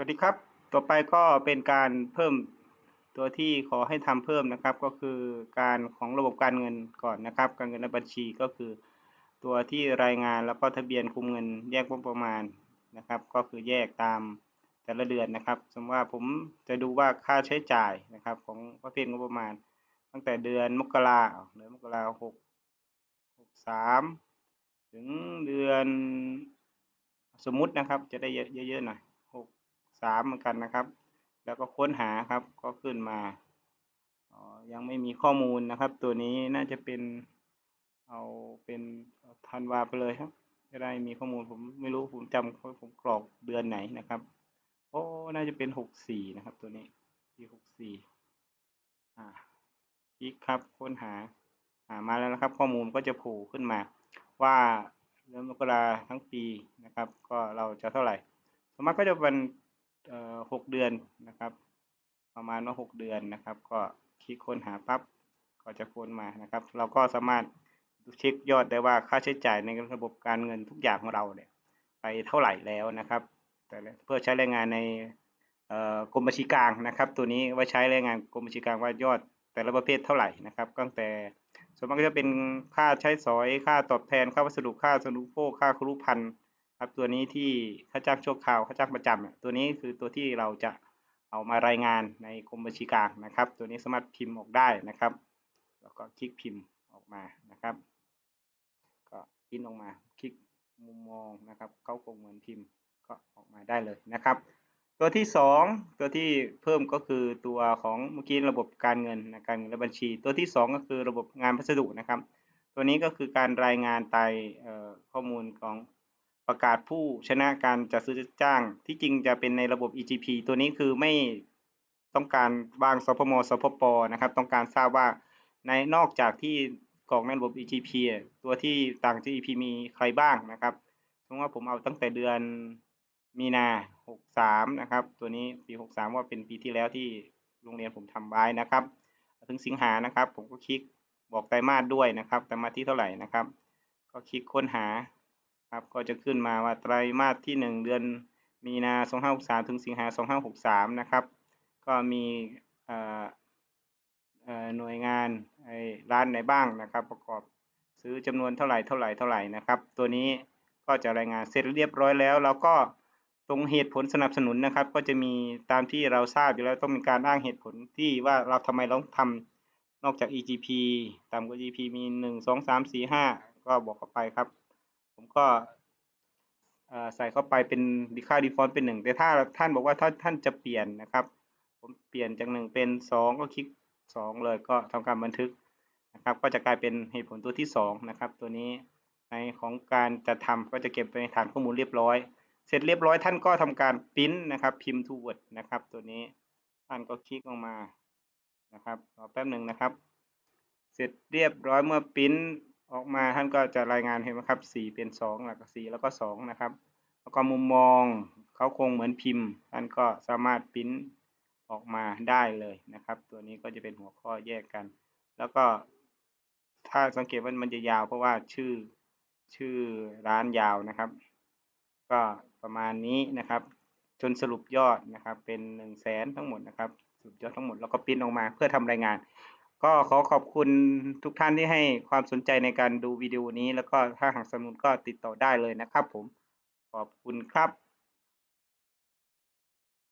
วัสดีครับ ต่อไปก็เป็นการเพิ่มตัวที่ขอให้ทำเพิ่มนะครับ ก็คือการของระบบการเงินก่อนนะครับ การเงินในบัญชีก็คือ ตัวที่รายงานแล้วก็ทะเบียนคุมเงินแยกงบประมาณนะครับ ก็คือแยกตามแต่ละเดือนนะครับ สมมติว่าผมจะดูว่าค่าใช้จ่ายนะครับ ของประเภทงบประมาณ ตั้งแต่เดือนมกราเดือนมกราหกหกสามถึงเดือนสมมุตินะครับ จะได้เยอะๆหน่อย สามเหมือนกันนะครับ แล้วก็ค้นหาครับก็ขึ้นมาอ๋อยังไม่มีข้อมูลนะครับ ตัวนี้น่าจะเป็นเอาเป็นธันวาไปเลยครับจะได้มีข้อมูลผมไม่รู้ผมจำผมกรอกเดือนไหนนะครับโอ้น่าจะเป็นหกสี่นะครับ ตัวนี้ที่หกสี่อ่าคลิกครับค้นหาอ่ามาแล้วนะครับ ข้อมูลก็จะโผล่ขึ้นมา ว่าเดือนมกราทั้งปีนะครับ ก็เราจะเท่าไหร่สมมติก็จะเป็น หกเดือนนะครับ ประมาณว่าหกเดือนนะครับ ก็คลิกค้นหาปั๊บก็จะค้นมานะครับ เราก็สามารถเช็คยอดได้ว่าค่าใช้จ่ายในระบบการเงินทุกอย่างของเราเนี่ยไปเท่าไหร่แล้วนะครับ แต่ละเพื่อใช้รายงานในกรมบัญชีกลางนะครับ ตัวนี้ไว้ใช้รายงานกรมบัญชีกลางว่ายอดแต่ละประเภทเท่าไหร่นะครับตั้งแต่ส่วนมากก็จะเป็นค่าใช้สอยค่าตอบแทนค่าวัสดุค่าสนุโภคค่าครุพันธ์ ครับตัวนี้ที่ค่าจ้างชั่วคราวค่าจ้างประจำเนี่ยตัวนี้คือตัวที่เราจะเอามารายงานในกรมบัญชีกลางนะครับ ตัวนี้สามารถพิมพ์ออกได้นะครับ แล้วก็คลิกพิมพ์ออกมานะครับ ก็พิมพ์ออกมาคลิกมุมมองนะครับเข้าคงเหมือนพิมพ์ก็ออกมาได้เลยนะครับ ตัวที่สองตัวที่เพิ่มก็คือตัวของเมื่อกี้ระบบการเงินนะการเงินและบัญชี ตัวที่สองก็คือระบบงานพัสดุนะครับ ตัวนี้ก็คือการรายงานไตข้อมูลของ ประกาศผู้ชนะการจัดซื้อจ้าง ที่จริงจะเป็นในระบบ EGP ตัวนี้คือไม่ต้องการวางสพมสพปนะครับ ต้องการทราบว่าในนอกจากที่กอกในระบบ EGP ตัวที่ต่างจาก EGP มีใครบ้างนะครับสมมติว่าผมเอาตั้งแต่เดือนมีนาหกสามนะครับ ตัวนี้ปีหกสามว่าเป็นปีที่แล้วที่โรงเรียนผมทำไว้นะครับ ถึงสิงหานะครับ ผมก็คลิกบอกไตรมาสด้วยนะครับไตรมาสที่เท่าไหร่นะครับ ก็คลิกค้นหา ครับก็จะขึ้นมาว่าไตรมาสที่หนึ่งเดือนมีนาสองห้าหกสามถึงสิงหาสองห้าหกสามนะครับ ก็มีหน่วยงานร้านไหนบ้างนะครับ ประกอบซื้อจำนวนเท่าไหร่เท่าไหร่เท่าไหร่นะครับ ตัวนี้ก็จะรายงานเสร็จเรียบร้อยแล้วเราก็ตรงเหตุผลสนับสนุนนะครับ ก็จะมีตามที่เราทราบอยู่แล้วต้องมีการอ้างเหตุผลที่ว่าเราทำไมต้องทำนอกจาก EGP ต่ำกว่า EGP มีหนึ่งสองสามสี่ห้าก็บอกเข้าไปครับ ผมก็ใส่เข้าไปเป็นค่า default เป็นหนึ่งแต่ถ้าท่านบอกว่าถ้าท่านจะเปลี่ยนนะครับ ผมเปลี่ยนจากหนึ่งเป็นสองก็คลิกสองเลยก็ทำการบันทึกนะครับ ก็จะกลายเป็นเหตุผลตัวที่สองนะครับ ตัวนี้ในของการจะทำก็จะเก็บไปในฐานข้อมูลเรียบร้อย เสร็จเรียบร้อยท่านก็ทำการพิมพ์นะครับ พิมพ์ to word นะครับ ตัวนี้ท่านก็คลิกลงมานะครับรอแป๊บหนึ่งนะครับ เสร็จเรียบร้อยเมื่อพิมพ์ ออกมาท่านก็จะรายงานเห็นไหมครับสี่เป็นสองแล้วก็สี่แล้วก็สองนะครับ แล้วก็มุมมองเขาคงเหมือนพิมพ์ ท่านก็สามารถพิมพ์ออกมาได้เลยนะครับ ตัวนี้ก็จะเป็นหัวข้อแยกกัน แล้วก็ถ้าสังเกตว่ามันจะยาวเพราะว่าชื่อชื่อร้านยาวนะครับ ก็ประมาณนี้นะครับ จนสรุปยอดนะครับเป็นหนึ่งแสนทั้งหมดนะครับสรุปยอดทั้งหมดแล้วก็พิมพ์ออกมาเพื่อทำรายงาน ก็ขอขอบคุณทุกท่านที่ให้ความสนใจในการดูวิดีโอนี้ แล้วก็ถ้าหากสนุนก็ติดต่อได้เลยนะครับผม ขอบคุณครับ